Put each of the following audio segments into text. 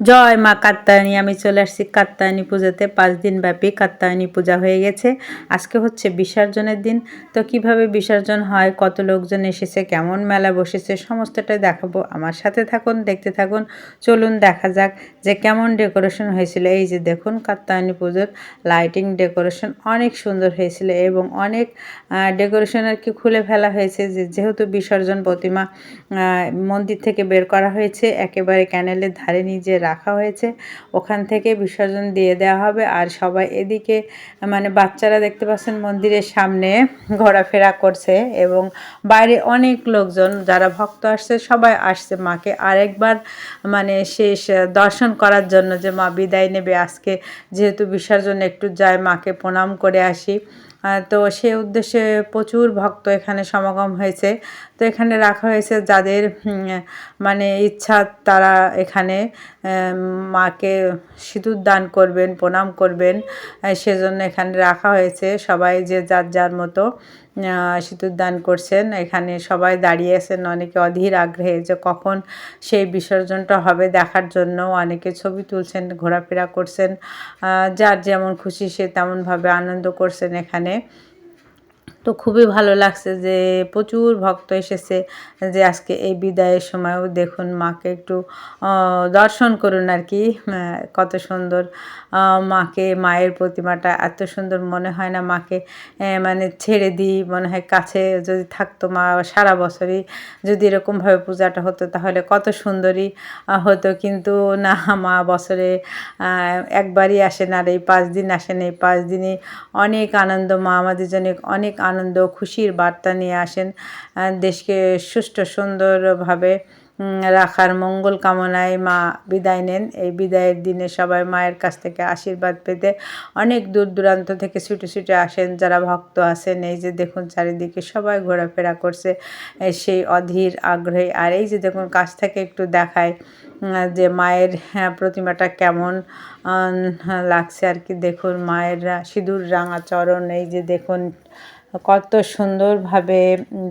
জয় মা কাত্তায়নী আমি চলে আসছি কাত্তায়নী পূজাতে। পাঁচ দিন ব্যাপী কাত্তায়নী পূজা হয়ে গেছে। আজকে হচ্ছে বিসর্জনের দিন। তো কীভাবে বিসর্জন হয়, কত লোকজন এসেছে, কেমন মেলা বসেছে, সমস্তটাই দেখাবো। আমার সাথে থাকুন, দেখতে থাকুন। চলুন, দেখা যাক যে কেমন ডেকোরেশন হয়েছিল। এই যে দেখুন কাত্তায়নী পুজোর লাইটিং ডেকোরেশন অনেক সুন্দর হয়েছিল এবং অনেক ডেকোরেশন আর কি খুলে ফেলা হয়েছে যে যেহেতু বিসর্জন প্রতিমা মন্দির থেকে বের করা হয়েছে, একেবারে ক্যানেলের ধারে নিজে রাখা হয়েছে। ওখান থেকে বিসর্জন দিয়ে দেওয়া হবে। আর সবাই এদিকে মানে বাচ্চারা দেখতে পাচ্ছেন মন্দিরের সামনে ঘোরাফেরা করছে এবং বাইরে অনেক লোকজন, যারা ভক্ত আসছে, সবাই আসছে মাকে। আরেকবার মানে শেষ দর্শন করার জন্য যে মা বিদায় নেবে। আজকে যেহেতু বিসর্জন, একটু যায় মাকে প্রণাম করে আসি। তো সে উদ্দেশ্যে প্রচুর ভক্ত এখানে সমাগম হয়েছে। তো এখানে রাখা হয়েছে যাদের মানে ইচ্ছা তারা এখানে মাকে সিঁদুর দান করবেন, প্রণাম করবেন সেজন্য এখানে রাখা হয়েছে সবাই যে যার যার মতো। সিঁদুর দান করছেন। এখানে সবাই দাঁড়িয়ে আছেন, অনেকে অধীর আগ্রহে যে কখন সেই বিসর্জনটা হবে দেখার জন্য। অনেকে ছবি তুলছেন, ঘোরাফেরা করছেন যার যেমন খুশি সে তেমনভাবে আনন্দ করছেন এখানে। তো খুবই ভালো লাগছে যে প্রচুর ভক্ত এসেছে যে আজকে এই বিদায়ের সময়ও দেখুন মাকে একটু দর্শন করুন আর কি কত সুন্দর মাকে, মায়ের প্রতিমাটা এত সুন্দর মনে হয় না মাকে মানে ছেড়ে দিই, মনে হয় কাছে যদি থাকতো মা সারা বছরই, যদি এরকমভাবে পূজাটা হতো তাহলে কত সুন্দরই হতো। কিন্তু না, মা বছরে একবারই আসেন আর এই পাঁচ দিন আসেন এই পাঁচ দিনে অনেক আনন্দ, মা আমাদের জন্য অনেক আনন্দ খুশির বার্তা নিয়ে আসেন। দেশকে সুষ্ঠু সুন্দরভাবে রাখার মঙ্গল কামনায় মা বিদায় নেন। এই বিদায়ের দিনে সবাই মায়ের কাছ থেকে আশীর্বাদ পেতে অনেক দূর দূরান্ত থেকে ছুটে ছুটে আসেন। যারা ভক্ত আসেন এই যে দেখুন চারিদিকে সবাই ঘোরাফেরা করছে সেই অধীর আগ্রহে। আর এই যে দেখুন কাছ থেকে একটু দেখায় যে মায়ের হ্যাঁ, প্রতিমাটা কেমন লাগছে আর কি। দেখুন মায়ের সিঁদুর রাঙা চরণ এই যে দেখুন কত সুন্দরভাবে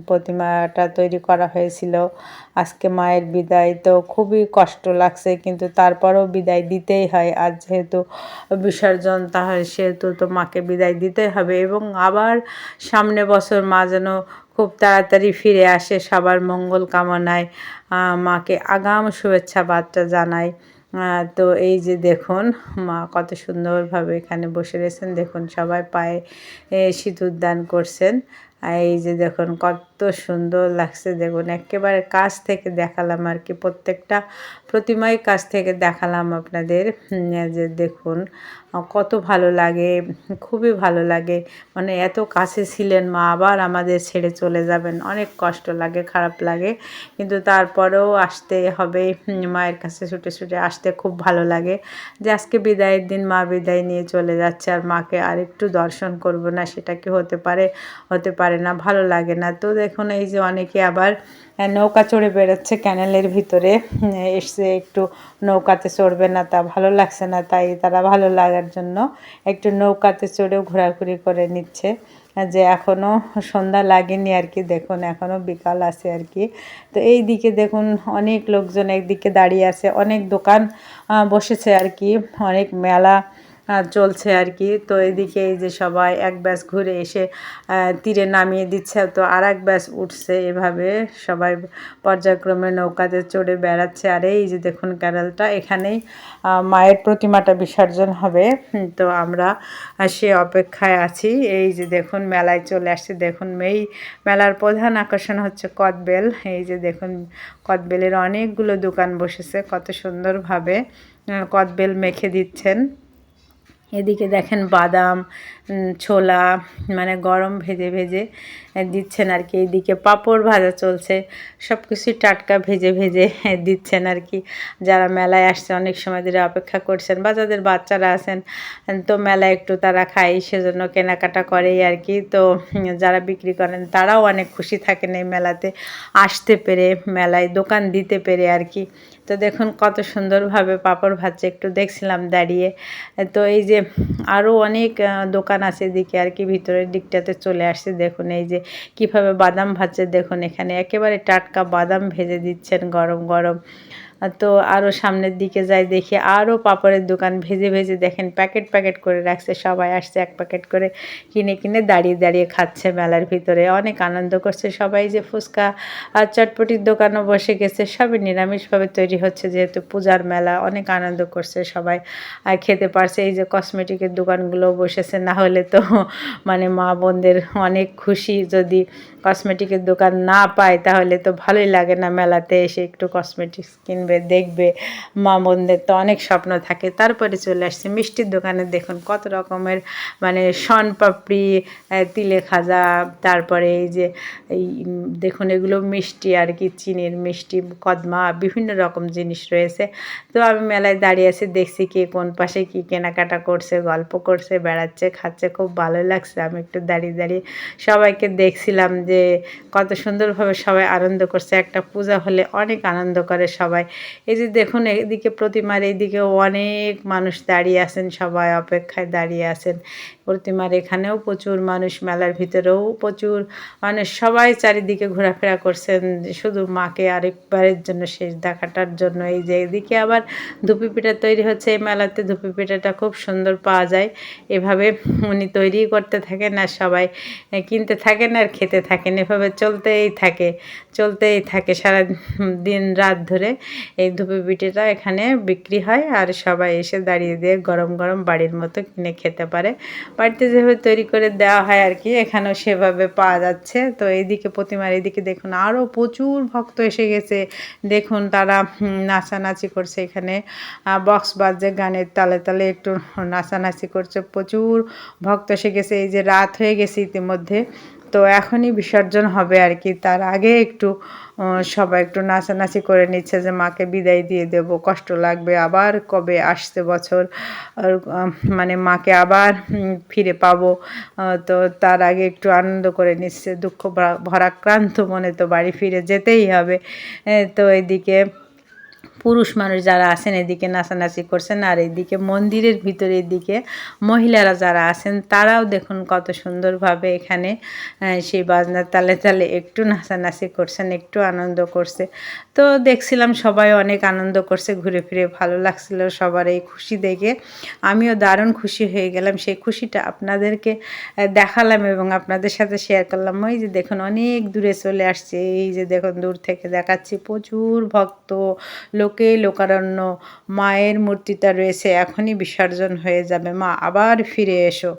প্রতিমাটা তৈরি করা হয়েছিল। আজকে মায়ের বিদায় তো খুবই কষ্ট লাগছে, কিন্তু তারপরেও বিদায় দিতেই হয়। আর যেহেতু বিসর্জন, তাহলে সেহেতু তো মাকে বিদায় দিতেই হবে। এবং আবার সামনে বছর মা যেন খুব তাড়াতাড়ি ফিরে আসে, সবার মঙ্গল কামনায় মাকে আগাম শুভেচ্ছা বার্তা জানায়। তো এই যে দেখুন, মা কত সুন্দরভাবে এখানে বসে রয়েছেন। দেখুন, সবাই পায়ে সিঁদুর দান করছেন। এই যে দেখুন, কত সুন্দর লাগছে দেখুন, একেবারে কাছ থেকে দেখালাম আর কি, প্রত্যেকটা প্রতিমাই কাছ থেকে দেখালাম আপনাদের। যে দেখুন কত ভালো লাগে, খুবই ভালো লাগে। মানে এত কাছে ছিলেন মা, আবার আমাদের ছেড়ে চলে যাবেন, অনেক কষ্ট লাগে, খারাপ লাগে। কিন্তু তারপরেও আসতে হবে মায়ের কাছে ছুটে ছুটে আসতে খুব ভালো লাগে। যে আজকে বিদায়ের দিন মা বিদায় নিয়ে চলে যাচ্ছে আর মাকে আর একটু দর্শন করব না, সেটা কি হতে পারে? হতে পারে না, ভালো লাগে না। তো দেখুন এই যে অনেকে আবার নৌকা চড়ে বেরোচ্ছে ক্যানেলের ভিতরে এসে একটু নৌকাতে চড়বে না, তা ভালো লাগছে না, তাই তারা ভালো লাগার জন্য একটু নৌকাতে চড়েও ঘোরাঘুরি করে নিচ্ছে। যে এখনও সন্ধ্যা লাগেনি আর কি, দেখুন এখনও বিকাল আছে আর কি। তো এই দিকে দেখুন অনেক লোকজন একদিকে দাঁড়িয়ে আছে, অনেক দোকান বসেছে আর কি, অনেক মেলা চলছে আর কি। তো এদিকে এই যে সবাই এক ব্যাস ঘুরে এসে তীরে নামিয়ে দিচ্ছে। তো আর এক ব্যাস উঠছে এভাবে। সবাই পর্যায়ক্রমে নৌকাতে চড়ে বেড়াচ্ছে। আর এই যে দেখুন ক্যারেলটা, এখানেই মায়ের প্রতিমাটা বিসর্জন হবে। তো আমরা সে অপেক্ষায় আছি। এই যে দেখুন মেলায় চলে আসছে। দেখুন এই মেলার প্রধান আকর্ষণ হচ্ছে কদবেল। এই যে দেখুন কদবেলের অনেকগুলো দোকান বসেছে। কত সুন্দরভাবে কদবেল মেখে দিচ্ছেন। এদিকে দেখেন বাদাম ছোলা মানে গরম ভেজে ভেজে দিচ্ছেন আর কি। এদিকে পাঁপড় ভাজা চলছে সব কিছুই টাটকা ভেজে ভেজে দিচ্ছেন আর কি। যারা মেলায় আসছে, অনেক সময় ধরে অপেক্ষা করছেন, বা যাদের বাচ্চারা আছেন, তো মেলায় একটু তারা খায়, সেজন্য কেনাকাটা করেই আর কি। তো যারা বিক্রি করেন, তারাও অনেক খুশি থাকেন এই মেলাতে, আসতে পেরে, মেলায় দোকান দিতে পেরে আর কি। তো দেখুন কত সুন্দরভাবে পাঁপড় ভাজছে, একটু দেখছিলাম দাঁড়িয়ে। তো এই যে আরও অনেক দোকান আছে এদিকে আর কি, ভিতরের দিকটাতে চলে আসছে। দেখুন এই যে কীভাবে বাদাম ভাজছে, দেখুন এখানে একেবারে টাটকা বাদাম ভেজে দিচ্ছেন গরম গরম। তো আরও সামনের দিকে যাই দেখি আরও পাপড়ের দোকান ভেজে ভেজে দেখেন, প্যাকেট প্যাকেট করে রাখছে, সবাই আসছে এক প্যাকেট করে কিনে কিনে দাঁড়িয়ে দাঁড়িয়ে খাচ্ছে মেলার ভিতরে। অনেক আনন্দ করছে সবাই যে ফুচকা আর চটপটির দোকানও বসে গেছে, সবই নিরামিষভাবে তৈরি হচ্ছে যেহেতু পূজার মেলা, অনেক আনন্দ করছে সবাই। আর খেতে পারছে, এই যে কসমেটিকের দোকানগুলো বসেছে, না হলে তো মানে মা বোনদের অনেক খুশি যদি কসমেটিকের দোকান না পায়, তাহলে তো ভালোই লাগে না মেলাতে এসে একটু কসমেটিক্স কিনবে। দেখবে। মা বোনদের তো অনেক স্বপ্ন থাকে। তারপরে চলে আসছে মিষ্টির দোকানে। দেখুন কত রকমের মানে শন পাপড়ি তিলে খাজা, তারপরে এই যে, এই দেখুন এগুলো মিষ্টি আর কি, চিনির মিষ্টি, কদমা, বিভিন্ন রকম জিনিস রয়েছে। তো আমি মেলায় দাঁড়িয়ে আছি, দেখছি কে কোন পাশে কি কেনাকাটা করছে, গল্প করছে, বেড়াচ্ছে, খাচ্ছে। খুব ভালো লাগছে। আমি একটু দাঁড়িয়ে দাঁড়িয়ে সবাইকে দেখছিলাম যে, কত সুন্দরভাবে সবাই আনন্দ করছে। একটা পূজা হলে অনেক আনন্দ করে সবাই। এই যে দেখুন এদিকে প্রতিমার এইদিকে অনেক মানুষ দাঁড়িয়ে আছেন সবাই অপেক্ষায় দাঁড়িয়ে আছেন। প্রতিমার এখানেও প্রচুর মানুষ, মেলার ভিতরেও প্রচুর মানুষ সবাই চারিদিকে ঘোরাফেরা করছেন, শুধু মাকে আরেকবারের জন্য শেষ দেখাটার জন্য। এই যে এদিকে আবার ধুপি পিঠা তৈরি হচ্ছে, এই মেলাতে ধুপি পিঠাটা খুব সুন্দর পাওয়া যায়। এভাবে উনি তৈরি করতে থাকেন আর সবাই কিনতে থাকেন আর খেতে থাকেন। এভাবে চলতেই থাকে চলতেই থাকে সারা দিন রাত ধরে। এই ধুপি পিঠেটা এখানে বিক্রি হয় আর সবাই এসে দাঁড়িয়ে দিয়ে গরম গরম বাড়ির মতো কিনে খেতে পারে। বাড়িতে যেভাবে তৈরি করে দেওয়া হয় আর কি, এখানেও সেভাবে পাওয়া যাচ্ছে। তো এইদিকে প্রতিমার এদিকে দেখুন আরও প্রচুর ভক্ত এসে গেছে। দেখুন তারা নাচানাচি করছে এখানে। বক্স বাজে গানের তালে তালে একটু নাচানাচি করছে। প্রচুর ভক্ত এসে গেছে, এই যে রাত হয়ে গেছে ইতিমধ্যে। তো এখনই বিসর্জন হবে আর কি। তার আগে একটু সবাই একটু নাচানাচি করে নিচ্ছে যে মাকে বিদায় দিয়ে দেব, কষ্ট লাগবে আবার কবে আসছে বছর। মানে মাকে আবার ফিরে পাবো। তো তার আগে একটু আনন্দ করে নিচ্ছে, দুঃখ ভরাক্রান্ত মনে তো বাড়ি ফিরে যেতেই হবে। তো এদিকে পুরুষ মানুষ যারা আছেন, এদিকে নাচানাচি করছেন আর এদিকে মন্দিরের ভিতরের দিকে মহিলারা যারা আছেন, তারাও দেখুন কত সুন্দরভাবে এখানে সেই বাজনার তালে তালে একটু নাচানাচি করছেন, একটু আনন্দ করছে। তো দেখছিলাম সবাই অনেক আনন্দ করছে, ঘুরে ফিরে ভালো লাগছিল সবার এই খুশি দেখে। আমিও দারুণ খুশি হয়ে গেলাম, সেই খুশিটা আপনাদেরকে দেখালাম এবং আপনাদের সাথে শেয়ার করলাম। ওই যে দেখুন, অনেক দূরে চলে আসছে, এই যে দেখুন, দূর থেকে দেখাচ্ছি প্রচুর ভক্ত লোকে লোকারণ্য মায়ের মূর্তিটা রয়েছে এখনই বিসর্জন হয়ে যাবে। মা আবার ফিরে এসো।